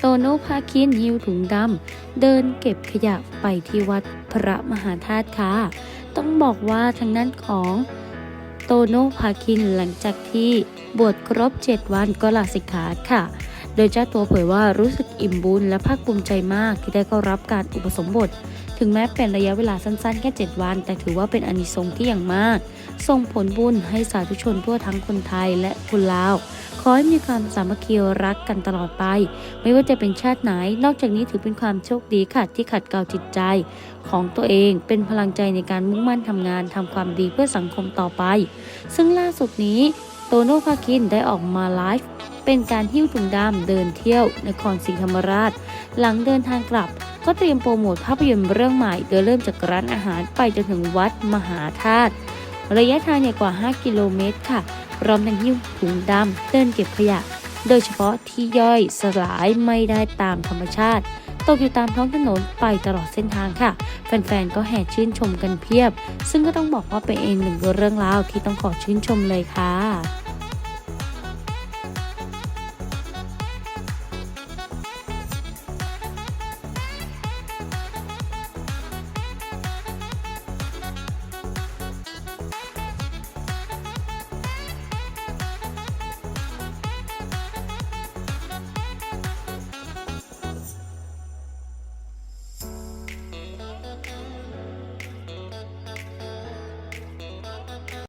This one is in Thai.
โตโนพาคินหิวถุงดำเดินเก็บขยะไปที่วัดพระมหาธาตุค่ะ ต้องบอกว่าทางนั้นของโตโนพาคินหลังจากที่บวชครบ 7 วันก็ลาสิกขาค่ะ โดยเจ้าตัวเผยว่ารู้สึกอิ่มบุญและภาคภูมิใจมากที่ได้เข้ารับการอุปสมบท ถึงแม้เป็นระยะเวลาสั้นๆ แค่ 7 วัน แต่ถือว่าเป็นอนิสงส์ที่อย่างมาก ส่งผลบุญให้สาธุชนทั่วทั้งคนไทยและคนลาว ขอให้มีความสามัคคีรักกันตลอดไป ไม่ว่าจะเป็นชาติไหน นอกจากนี้ถือเป็นความโชคดีค่ะที่ขัดเกลาจิตใจ ของตัวเองเป็นพลังใจในการมุ่งมั่นทำงานทำความดีเพื่อสังคมต่อไป ซึ่งล่าสุดนี้โตโน่ภาคินได้ออกมาไลฟ์เป็นการหิ้วถุงดำเดินเที่ยวนครศรีธรรมราช หลังเดินทางกลับ ก็เตรียมโปรโมทภาพยนตร์เรื่องใหม่โดยเริ่มจากร้านอาหารไปจนถึงวัดมหาธาตุระยะทางเนี่กว่า 5 กิโลเมตรค่ะพร้อมทั้งหิ้วถุงดำเดินเก็บขยะ โดยเฉพาะที่ย่อยสลายไม่ได้ตามธรรมชาติตกอยู่ตามท้องถนนไปตลอดเส้นทางค่ะ แฟนๆ ก็แห่ชื่นชมกันเพียบ ซึ่งก็ต้องบอกว่าเป็นเองหนึ่งเรื่องราวที่ต้องขอชื่นชมเลยค่ะ